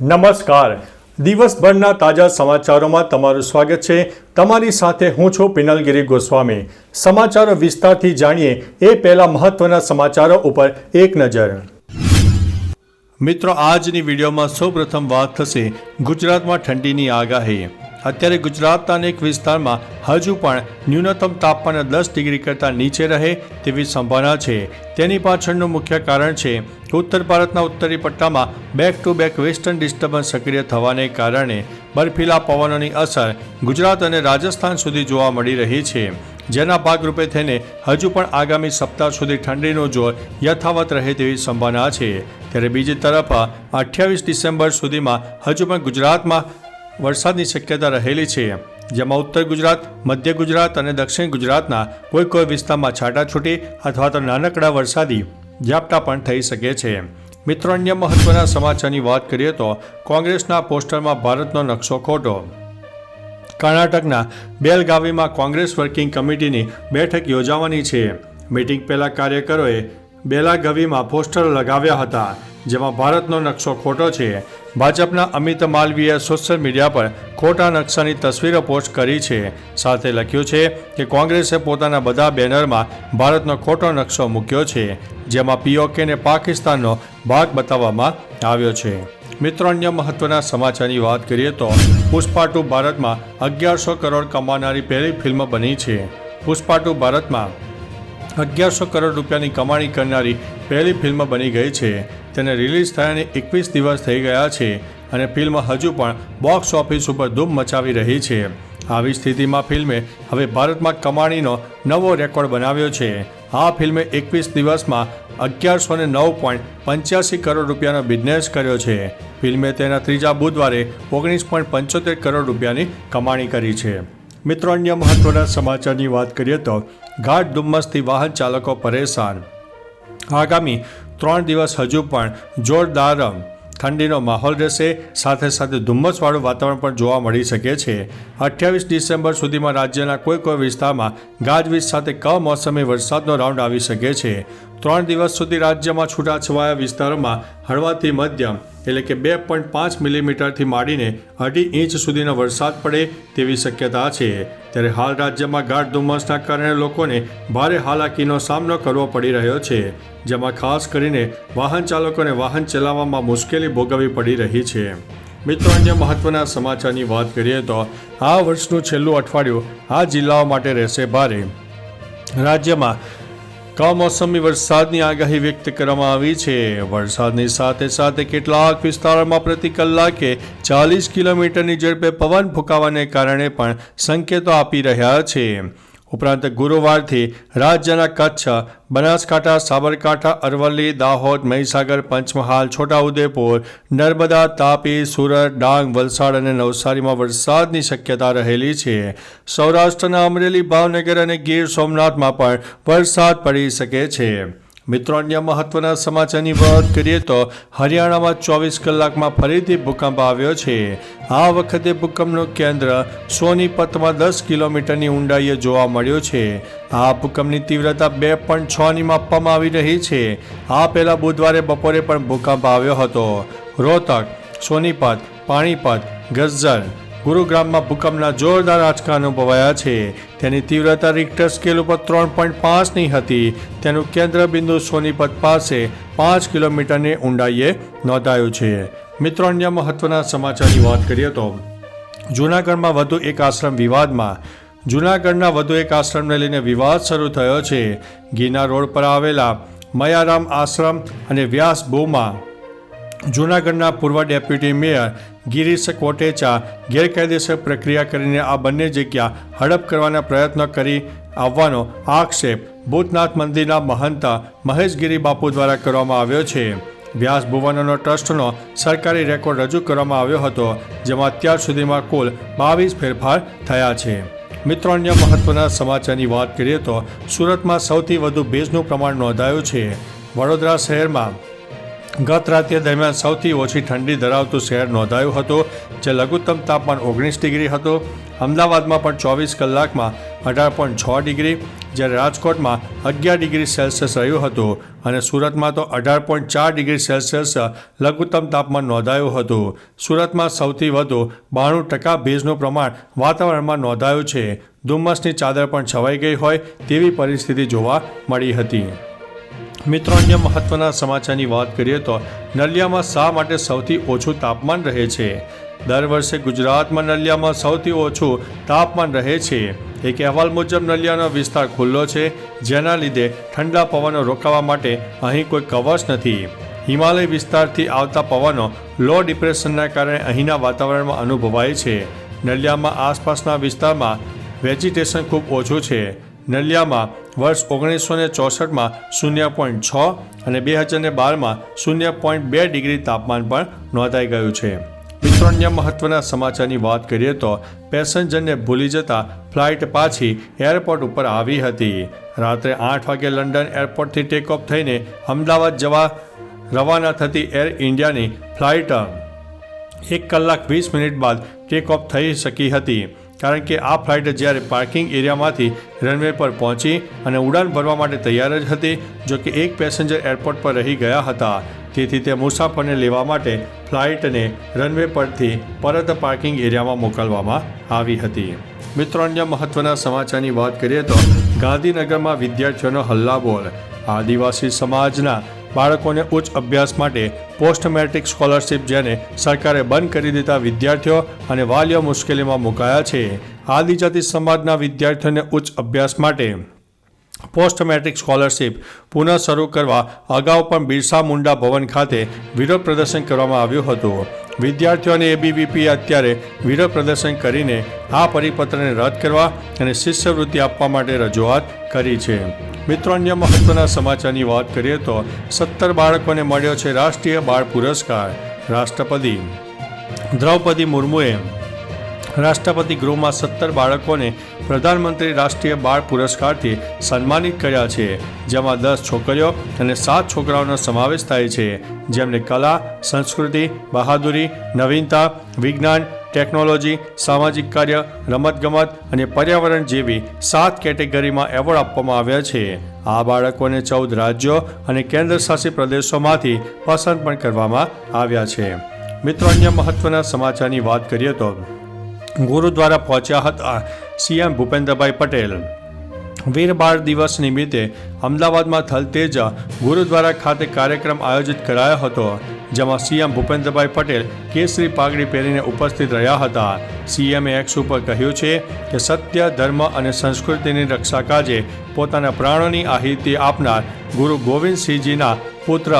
નમસ્કાર. દિવસભરના તાજા સમાચારોમાં તમારું સ્વાગત છે. તમારી સાથે હું છું પિનલગીરી ગોસ્વામી. સમાચારો વિસ્તારથી જાણીએ એ પહેલા મહત્વના સમાચારો ઉપર એક નજર. મિત્રો, આજની વિડીયોમાં સૌપ્રથમ વાત થશે ગુજરાતમાં ઠંડીની આગાહી. અત્યારે ગુજરાતના અનેક વિસ્તારમાં હજુ પણ ન્યૂનતમ તાપમાન દસ ડિગ્રી કરતાં નીચે રહે તેવી સંભાવના છે. તેની પાછળનું મુખ્ય કારણ છે ઉત્તર ભારતના ઉત્તરી પટ્ટામાં back to back western disturbance સક્રિય થવાને કારણે બર્ફીલા પવનોની અસર ગુજરાત અને રાજસ્થાન સુધી જોવા મળી રહી છે. જેના ભાગરૂપે થઈને હજુ પણ આગામી સપ્તાહ સુધી ઠંડીનો જોર યથાવત રહે તેવી સંભાવના છે. ત્યારે બીજી તરફ અઠ્યાવીસ ડિસેમ્બર સુધીમાં હજુ પણ ગુજરાતમાં વરસાદની શક્યતા રહેલી છે જેમાં ઉત્તર ગુજરાત, મધ્ય ગુજરાત અને દક્ષિણ ગુજરાતના કોઈ કોઈ વિસ્તારમાં છાટાછૂટી અથવા તો નાનકડા વરસાદી ઝાપટા પણ થઈ શકે છે મિત્રો, અન્ય મહત્વના સમાચારની વાત કરીએ તો કોંગ્રેસના પોસ્ટરમાં ભારતનો નકશો ખોટો. કર્ણાટકના બેલગાવીમાં કોંગ્રેસ વર્કિંગ કમિટીની બેઠક યોજાવાની છે મીટિંગ પહેલાં કાર્યકરોએ બેલાગવીમાં પોસ્ટર લગાવ્યા હતા, જેમાં ભારતનો નકશો ખોટો છે. ભાજપના અમિત માલવીએ સોશિયલ મીડિયા પર ખોટા નકશાની તસવીરો પોસ્ટ કરી છે. સાથે લખ્યું છે કે કોંગ્રેસે પોતાના બધા બેનરમાં ભારતનો ખોટો નકશો મૂક્યો છે, જેમાં પીઓકેને પાકિસ્તાનનો ભાગ બતાવવામાં આવ્યો છે. મિત્રો, અન્ય મહત્વના સમાચારની વાત કરીએ તો પુષ્પા ટુ ભારતમાં અગિયારસો કરોડ કમાનારી પહેલી ફિલ્મ બની છે. પુષ્પા ટુ ભારતમાં અગિયારસો કરોડ રૂપિયાની કમાણી કરનારી પહેલી ફિલ્મ બની ગઈ છે. તેને રિલીઝ થયાને એકવીસ દિવસ થઈ ગયા છે અને ફિલ્મ હજુ પણ બોક્સ ઓફિસ ઉપર ધૂમ મચાવી રહી છે. આવી સ્થિતિમાં ફિલ્મે હવે ભારતમાં કમાણીનો નવો રેકોર્ડ બનાવ્યો છે. આ ફિલ્મે એકવીસ દિવસમાં અગિયારસો ને નવ પોઈન્ટ પંચ્યાસી કરોડ રૂપિયાનો બિઝનેસ કર્યો છે. ફિલ્મે તેના ત્રીજા બુધવારે ઓગણીસ પોઈન્ટ પંચોતેર કરોડ રૂપિયાની કમાણી કરી છે. મિત્રો, અન્ય મહત્વના સમાચારની વાત કરીએ તો ઘાટ ધુમ્મસથી વાહન ચાલકો પરેશાન. આગામી ત્રણ દિવસ હજુ પણ જોરદાર ઠંડીનો માહોલ રહેશે. સાથે સાથે ધુમ્મસવાળું વાતાવરણ પણ જોવા મળી શકે છે. અઠ્યાવીસ ડિસેમ્બર સુધીમાં રાજ્યના કોઈ કોઈ વિસ્તારમાં ગાજવીજ સાથે કમોસમી વરસાદનો રાઉન્ડ આવી શકે છે. ત્રણ દિવસ સુધી રાજ્યમાં છૂટાછવાયા વિસ્તારોમાં હળવાથી મધ્યમ એટલે કે બે પોઈન્ટ પાંચ મિલીમીટરથી માંડીને અઢી ઇંચ સુધીનો વરસાદ પડે તેવી શક્યતા છે. ત્યારે હાલ રાજ્યમાં ગાઢ ધુમ્મસના કારણે લોકોને ભારે હાલાકીનો સામનો કરવો પડી રહ્યો છે, જેમાં ખાસ કરીને વાહન ચાલકોને વાહન ચલાવવામાં મુશ્કેલી ભોગવવી પડી રહી છે. મિત્રો, અન્ય મહત્વના સમાચારની વાત કરીએ તો આ વર્ષનું છેલ્લું અઠવાડિયું આ જિલ્લાઓ માટે રહેશે ભારે. રાજ્યમાં કમોસમી વરસાદની આગાહી વ્યક્ત કરવામાં આવી છે. વરસાદની સાથે સાથે કેટલાક વિસ્તારોમાં પ્રતિ કલાકે ચાલીસ કિલોમીટરની ઝડપે પવન ફૂંકાવાને કારણે પણ સંકેતો આપી રહ્યા છે. ઉપરાંત ગુરુવારથી રાજ્યના કચ્છ, બનાસકાંઠા, સાબરકાંઠા, અરવલ્લી, દાહોદ, મહીસાગર, પંચમહાલ, છોટાઉદેપુર, નર્મદા, તાપી, સુરત, ડાંગ, વલસાડ અને નવસારીમાં વરસાદની શક્યતા રહેલી છે. સૌરાષ્ટ્રના અમરેલી, ભાવનગર અને ગીર સોમનાથમાં પણ વરસાદ પડી શકે છે. મિત્રો અન્ય મહત્વના સમાચારની વાત કરીએ તો હરિયાણામાં ચોવીસ કલાકમાં ફરીથી ભૂકંપ આવ્યો છે. આ વખતે ભૂકંપનું કેન્દ્ર સોનીપતમાં દસ કિલોમીટરની ઊંડાઈએ જોવા મળ્યો છે. આ ભૂકંપની તીવ્રતા બે પોઈન્ટ છની માપવામાં આવી રહી છે. આ પહેલાં બુધવારે બપોરે પણ ભૂકંપ આવ્યો હતો. રોહતક, સોનીપત, પાણીપત ગઝ્ઝર ગુરુગ્રામમાં ભૂકંપના જોરદાર આંચકા અનુભવાયા છે. તેની તીવ્રતા રિક્ટર સ્કેલ ઉપર ત્રણ પોઈન્ટ પાંચની હતી. તેનું કેન્દ્ર બિંદુ સોનીપત પાસે પાંચ કિલોમીટરની ઊંડાઈએ નોંધાયું છે. મિત્રો, અન્ય મહત્વના સમાચારની વાત કરીએ તો, જૂનાગઢમાં વધુ એક આશ્રમ વિવાદમાં. જૂનાગઢના વધુ એક આશ્રમને લઈને વિવાદ શરૂ થયો છે. ગીના રોડ પર આવેલા મયારામ આશ્રમ અને વ્યાસ બોમાં જૂનાગઢના પૂર્વ ડેપ્યુટી મેયર ગિરીશ કોટેચા ગેરકાયદેસર પ્રક્રિયા કરીને આ બંને જગ્યા હડપ કરવાના પ્રયત્નો કરી આવવાનો આક્ષેપ ભૂતનાથ મંદિરના મહંત મહેશગીરી બાપુ દ્વારા કરવામાં આવ્યો છે. વ્યાસ ભુવનનો ટ્રસ્ટનો સરકારી રેકોર્ડ રજૂ કરવામાં આવ્યો હતો, જેમાં અત્યાર સુધીમાં કુલ બાવીસ ફેરફાર થયા છે. મિત્રો, અન્ય મહત્વના સમાચારની વાત કરીએ તો સુરતમાં સૌથી વધુ ભેજનું પ્રમાણ નોંધાયું છે. વડોદરા શહેરમાં ગત રાત્રે દરમિયાન સૌથી ઓછી ઠંડી ધરાવતું શહેર નોંધાયું હતું, જે લઘુત્તમ તાપમાન ઓગણીસ ડિગ્રી હતું. અમદાવાદમાં પણ ચોવીસ કલાકમાં અઢાર પોઈન્ટ છ ડિગ્રી, જ્યારે રાજકોટમાં અગિયાર ડિગ્રી સેલ્સિયસ રહ્યું હતું અને સુરતમાં તો અઢાર પોઈન્ટ ચાર ડિગ્રી સેલ્સિયસ લઘુત્તમ તાપમાન નોંધાયું હતું. સુરતમાં સૌથી વધુ બાણું ટકા ભેજનું પ્રમાણ વાતાવરણમાં નોંધાયું છે. ધુમ્મસની ચાદર પણ છવાઈ ગઈ હોય તેવી પરિસ્થિતિ જોવા મળી હતી. મિત્રો, અન્ય મહત્વના સમાચારની વાત કરીએ તો નલિયામાં શા માટે સૌથી ઓછું તાપમાન રહે છે? દર વર્ષે ગુજરાતમાં નલિયામાં સૌથી ઓછું તાપમાન રહે છે. એક અહેવાલ મુજબ, નલિયાનો વિસ્તાર ખુલ્લો છે, જેના લીધે ઠંડા પવનો રોકાવા માટે અહીં કોઈ કવચ નથી. હિમાલય વિસ્તારથી આવતા પવનો લો ડિપ્રેશનના કારણે અહીંના વાતાવરણમાં અનુભવાય છે. નલિયામાં આસપાસના વિસ્તારમાં વેજીટેશન ખૂબ ઓછું છે. નલિયામાં વર્ષ ઓગણીસો ને ચોસઠમાં શૂન્ય પોઈન્ટ છ અને બે હજાર ને બારમાં શૂન્ય પોઈન્ટ બે ડિગ્રી તાપમાન પણ નોંધાઈ ગયું છે. મિત્રો, અન્ય મહત્વના સમાચારની વાત કરીએ તો પેસેન્જરને ભૂલી જતા ફ્લાઇટ પાછી એરપોર્ટ ઉપર આવી હતી. રાત્રે આઠ વાગે લંડન એરપોર્ટથી ટેક ઓફ થઈને અમદાવાદ જવા રવાના થતી એર ઇન્ડિયાની ફ્લાઇટ એક કલાક વીસ મિનિટ બાદ ટેક ઓફ થઈ શકી હતી. કારણ કે આ ફ્લાઇટ જ્યારે પાર્કિંગ એરિયામાંથી રનવે પર પહોંચી અને ઉડાન ભરવા માટે તૈયાર જ હતી, જો કે એક પેસેન્જર એરપોર્ટ પર રહી ગયા હતા. તેથી તે મુસાફરને લેવા માટે ફ્લાઇટને રનવે પરથી પરત પાર્કિંગ એરિયામાં મોકલવામાં આવી હતી. મિત્રો, અન્ય મહત્વના સમાચારની વાત કરીએ તો ગાંધીનગરમાં વિદ્યાર્થીઓનો હલ્લાબોલ આદિવાસી સમાજના બાળકોને ઉચ્ચ અભ્યાસ માટે પોસ્ટ મેટ્રિક સ્કોલરશિપ જેને સરકારે બંધ કરી દીધા વિદ્યાર્થીઓ અને વાલીઓ મુશ્કેલીમાં મુકાયા છે. આદિજાતિ સમાજના વિદ્યાર્થીઓને ઉચ્ચ અભ્યાસ માટે પોસ્ટ મેટ્રિક સ્કોલરશિપ પુનઃ શરૂ કરવા અગાઉ પણ બિરસા મુંડા ભવન ખાતે વિરોધ પ્રદર્શન કરવામાં આવ્યું હતું. વિદ્યાર્થીઓ અને એબીવીપી અત્યારે વિરોધ પ્રદર્શન કરીને આ પરિપત્રને રદ કરવા અને શિષ્યવૃત્તિ આપવા માટે રજૂઆત કરી છે. મિત્રો, અન્ય મહત્વના સમાચારની વાત કરીએ તો સત્તર બાળકોને મળ્યો છે રાષ્ટ્રીય બાળ પુરસ્કાર. રાષ્ટ્રપતિ દ્રૌપદી મુર્મુએ રાષ્ટ્રપતિ ગૃહમાં સત્તર બાળકોને પ્રધાનમંત્રી રાષ્ટ્રીય બાળ પુરસ્કારથી સન્માનિત કર્યા છે. જેમાં દસ છોકરીઓ અને સાત છોકરાઓનો સમાવેશ થાય છે. જેમને કલા, સંસ્કૃતિ, બહાદુરી, નવીનતા, વિજ્ઞાન, ટેકનોલોજી, સામાજિક કાર્ય, રમતગમત અને પર્યાવરણ જેવી સાત કેટેગરીમાં એવોર્ડ આપવામાં આવ્યા છે. આ બાળકોને ચૌદ રાજ્યો અને કેન્દ્ર શાસિત પ્રદેશોમાંથી પસંદ પણ કરવામાં આવ્યા છે. મિત્રો, અન્ય મહત્વના સમાચારની વાત કરીએ તો ગુરુદ્વારા પહોંચ્યા હતા. સીએમ ભૂપેન્દ્રભાઈ પટેલ. વીર બાળ દિવસ નિમિત્તે અમદાવાદમાં થલતેજા ગુરુદ્વારા ખાતે કાર્યક્રમ આયોજિત કરાયો હતો, જેમાં સીએમ ભૂપેન્દ્રભાઈ પટેલ કેસરી પાઘડી પહેરીને ઉપસ્થિત રહ્યા હતા. સીએમએ એક્સ ઉપર કહ્યું છે કે સત્ય, ધર્મ અને સંસ્કૃતિની રક્ષા કાજે પોતાના પ્રાણોની આહિતી આપનાર ગુરુ ગોવિંદસિંહજીના પુત્ર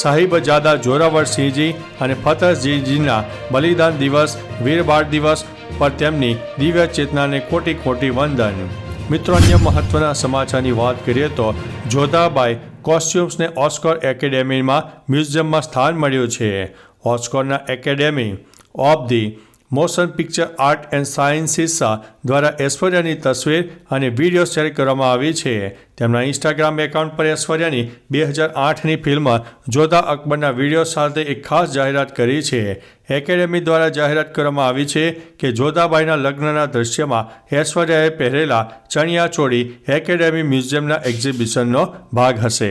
સાહિબજાદા જોરાવરસિંહજી અને ફતહસિંહજીના બલિદાન દિવસ વીર બાળ દિવસ પર તેમની દિવ્ય ચેતનાને ખોટી ખોટી વંદન. મિત્રો, અન્ય મહત્વના સમાચારની વાત કરીએ તો જોધાબાઈ કોસ્ચ્યુમ્સને ઓસ્કર એકેડેમીમાં મ્યુઝિયમમાં સ્થાન મળ્યું છે. ઓસ્કરના academy of the motion picture art and sciences દ્વારા ઐશ્વર્યાની તસવીર અને વીડિયો શેર કરવામાં આવી છે. તેમના ઇન્સ્ટાગ્રામ એકાઉન્ટ પર ઐશ્વર્યાની બે હજાર આઠની ફિલ્મ જોધા અકબરના વીડિયો સાથે એક ખાસ જાહેરાત કરી છે. એકેડેમી દ્વારા જાહેરાત કરવામાં આવી છે કે જોધાબાઈના લગ્નના દ્રશ્યમાં ઐશ્વર્યાએ પહેરેલા ચણિયા ચોળી એકેડેમી મ્યુઝિયમના એક્ઝિબિશનનો ભાગ હશે.